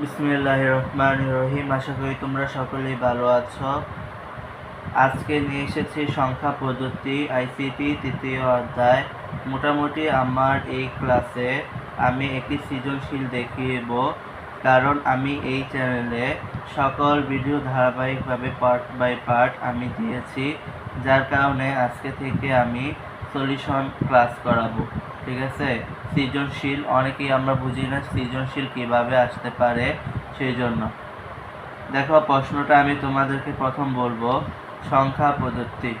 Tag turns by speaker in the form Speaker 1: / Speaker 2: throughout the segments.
Speaker 1: বিসমিল্লাহ রহমান রহিম আশা করি তোমরা সকলেই ভালো আছো। আজকে নিয়ে এসেছি সংখ্যা পদ্ধতি আইসিটি তৃতীয় অধ্যায়। মোটামুটি আমার এই ক্লাসে আমি একটি সৃজনশীল দেখিয়েব কারণ আমি এই চ্যানেলে সকল ভিডিও ধারাবাহিকভাবে পার্ট বাই পার্ট আমি দিয়েছি। যার কারণে আজকে থেকে আমি সলিউশন ক্লাস করাবো, ঠিক আছে? সৃজনশীল, অনেকেই আমরা বুঝি না সৃজনশীল কীভাবে আসতে পারে সেই জন্য দেখো, প্রশ্নটা আমি তোমাদেরকে প্রথম বলব, সংখ্যা পদ্ধতি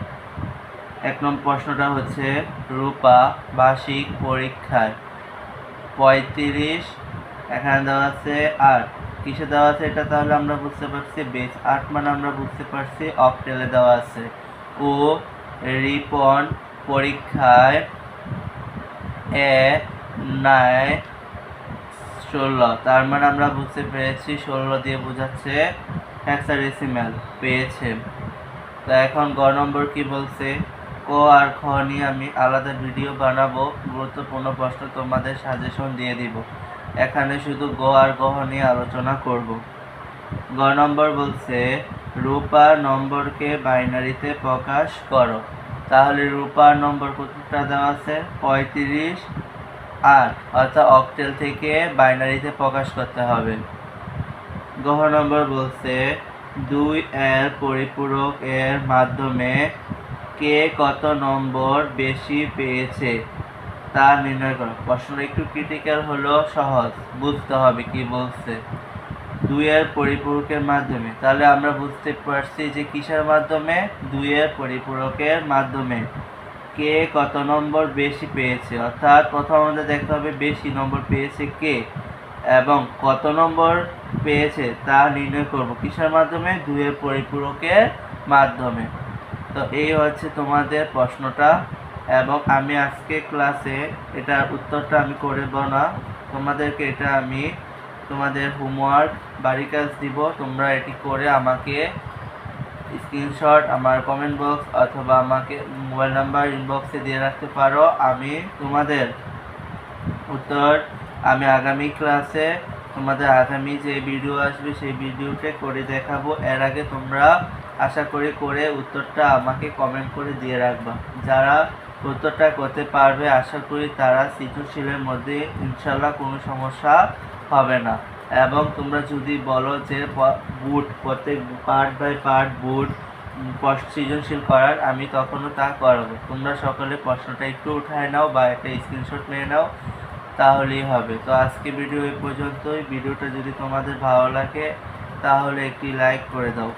Speaker 1: এক নম্বর প্রশ্নটা হচ্ছে রূপা বার্ষিক পরীক্ষায় পঁয়ত্রিশ, এখানে দেওয়া আছে আট। কিসে দেওয়া আছে এটা তাহলে আমরা বুঝতে পারছি, বেস আট মানে আমরা বুঝতে পারছি অকটেলে দেওয়া আছে। ও, রিপন পরীক্ষায় এ নয় ষোলো। তার মানে আমরা বুঝতে পেরেছি, ষোলো দিয়ে বোঝাচ্ছে হ্যাক্সাডেসিমাল পেয়েছে। তো এখন গ নম্বর কি বলছে? ক আর খ নিয়ে আমি আলাদা ভিডিও বানাবো, গুরুত্বপূর্ণ প্রশ্ন তোমাদের সাজেশন দিয়ে দিব। এখানে শুধু গ আর গহ নিয়ে আলোচনা করব। গ নম্বর বলছে, রূপা নম্বরকে বাইনারিতে প্রকাশ করো। তাহলে রূপার নম্বর কতটা দেওয়া আছে? পঁয়ত্রিশ। আট অর্থাৎ অক্টেল থেকে বাইনারিতে প্রকাশ করতে হবে। গহ নম্বর বলছে, দুই এর পরিপূরক এর মাধ্যমে কে কত নম্বর বেশি পেয়েছে তা নির্ণয় করো। প্রশ্নটা একটু ক্রিটিক্যাল হলো সহজ, বুঝতে হবে কি বলছে। দুইয়ের পরিপূরকের মাধ্যমে। তাহলে আমরা বুঝতে পারছি যে কিসের মাধ্যমে? দুইয়ের পরিপূরকের মাধ্যমে। কে কত নম্বর বেশি পেয়েছে? অর্থাৎ প্রথম আমাদের দেখতে হবে বেশি নম্বর পেয়েছে কে এবং কত নম্বর পেয়েছে তা নির্ণয় করব। কিসের মাধ্যমে? দুইয়ের পরিপূরকের মাধ্যমে। তো এই হচ্ছে তোমাদের প্রশ্নটা এবং আমি আজকে ক্লাসে এটার উত্তরটা আমি করব না। তোমাদেরকে এটা আমি তোমাদের হোমওয়ার্ক বাড়ি কাজ দিব, তোমরা এটি করে আমাকে স্ক্রিনশট আমার কমেন্ট বক্স অথবা আমাকে মোবাইল নাম্বার ইনবক্সে দিয়ে রাখতে পারো। আমি তোমাদের উত্তর, আমি আগামী ক্লাসে তোমাদের আগামী যে ভিডিও আসবে সেই ভিডিওতে করে দেখাবো। এর আগে তোমরা আশা করি করে উত্তরটা আমাকে কমেন্ট করে দিয়ে রাখবা। যারা উত্তরটা করতে পারবে, আশা করি তারা সৃজনশীলের মধ্যে ইনশাল্লাহ কোনো সমস্যা হবে না। এবং তোমরা যদি বলো যে বুট প্রত্যেক পার্ট বাই পার্ট বুট সৃজনশীল করার, আমি তখনও তা করাবো। তোমরা সকলে প্রশ্নটা একটু উঠায় নাও বা একটা স্ক্রিনশট নিয়ে নাও, তাহলেই হবে। তো আজকে ভিডিও এই পর্যন্তই। ভিডিওটা যদি তোমাদের ভালো লাগে, তাহলে একটি লাইক করে দাও।